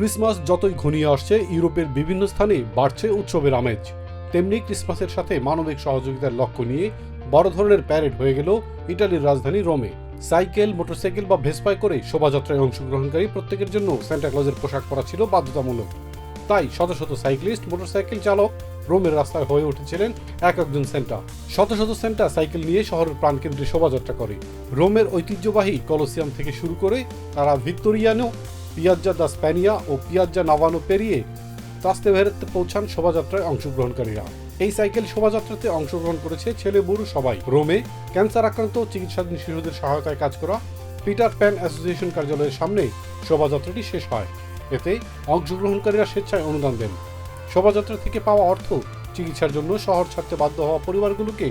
Christmas যতই ঘনিয়ে আসছে, ইউরোপের বিভিন্ন স্থানে বাড়ছে উৎসবের আমেজ। তেমনি ক্রিসমাসের সাথে মানবিক সহযোগিতার লক্ষ্য নিয়ে বড় ধরনের প্যারেড হয়ে গেল ইটালির রাজধানী রোমে। সাইকেল, মোটরসাইকেল বা ভেসপায় করে শোভাযাত্রায় অংশগ্রহণকারী প্রত্যেকের জন্য সান্টা ক্লজের পোশাক পরা ছিল বাধ্যতামূলক। তাই শত শত সাইক্লিস্ট, মোটরসাইকেল চালক রোমের রাস্তায় হয়ে উঠেছিলেন এক একজন সেন্টা শত শত সেন্টা সাইকেল নিয়ে শহরের প্রাণকেন্দ্রে শোভাযাত্রা করে। রোমের ঐতিহ্যবাহী কলোসিয়াম থেকে শুরু করে তারা ভিক্টোরিয়ানো পিয়াজ্জা দা স্প্যানিয়া ও পিয়াজ্জা নাভানো পেরিয়ে তাস্তেভেরেতে পৌঁছান শোভাযাত্রায় অংশগ্রহণকারীরা। এই সাইকেল শোভাযাত্রাতে অংশগ্রহণ করেছে ছেলে বুড়ো সবাই। রোমে ক্যান্সার আক্রান্ত চিকিৎসাধীন শিশুদের সহায়তায় কাজ করা পিটার প্যান অ্যাসোসিয়েশন কার্যালয়ের সামনে শোভাযাত্রাটি শেষ হয়। এতে অংশগ্রহণকারীরা স্বেচ্ছায় অনুদান দেন। শোভাযাত্রা থেকে পাওয়া অর্থ, চিকিৎসার জন্য শহর ছাড়তে বাধ্য হওয়া পরিবারগুলোকে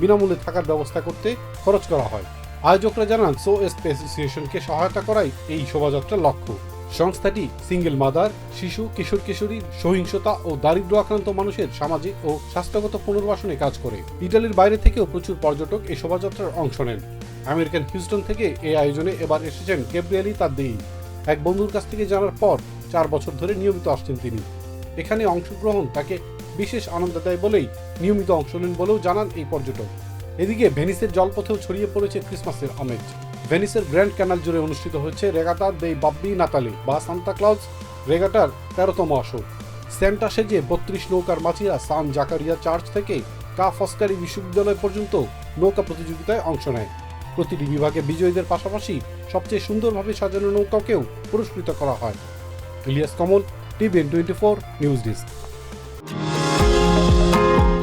বিনামূল্যে থাকার ব্যবস্থা করতে খরচ করা হয়। আয়োজকরা জানান, সো এসপি অ্যাসোসিয়েশনকে সহায়তা করাই এই শোভাযাত্রার লক্ষ্য। সংস্থাটি সিঙ্গেল মাদার শিশু, কিশোর, কিশোরী, সহিংসতা ও দারিদ্র আক্রান্ত মানুষের সামাজিক ও স্বাস্থ্যগত পুনর্বাসনে কাজ করে। ইটালির বাইরে থেকেও প্রচুর পর্যটক এই শোভাযাত্রার অংশ নেন। আমেরিকান হিউস্টন থেকে এই আয়োজনে এবার এসেছেন কেব্রিয়ালি তার তাদ্দেই। এক বন্ধুর কাছ থেকে জানার পর চার বছর ধরে নিয়মিত আসছেন তিনি। এখানে অংশগ্রহণ তাকে বিশেষ আনন্দ দেয় বলেই নিয়মিত অংশ নেন বলেও জানান এই পর্যটক। এদিকে ভেনিসের জলপথেও ছড়িয়ে পড়েছে ক্রিসমাসের আমেজ। ভেনিসের গ্র্যান্ড ক্যানাল জুড়ে অনুষ্ঠিত হয়েছে রেগাটা দে বাব্বি নাতালি বা সান্তা ক্লাউজ। রেগাটার তেরোতম আসর। স্যান্টা সেজে বত্রিশ নৌকার মাঝিরা সান জাকারিয়া চার্চ থেকে কা ফস্কারি বিশ্ববিদ্যালয় পর্যন্ত নৌকা প্রতিযোগিতায় অংশ নেয়। প্রতিটি বিভাগে বিজয়ীদের পাশাপাশি সবচেয়ে সুন্দরভাবে সাজানো নৌকাকেও পুরস্কৃত করা হয়। Ilias Kamal, TVN twenty four, news desk.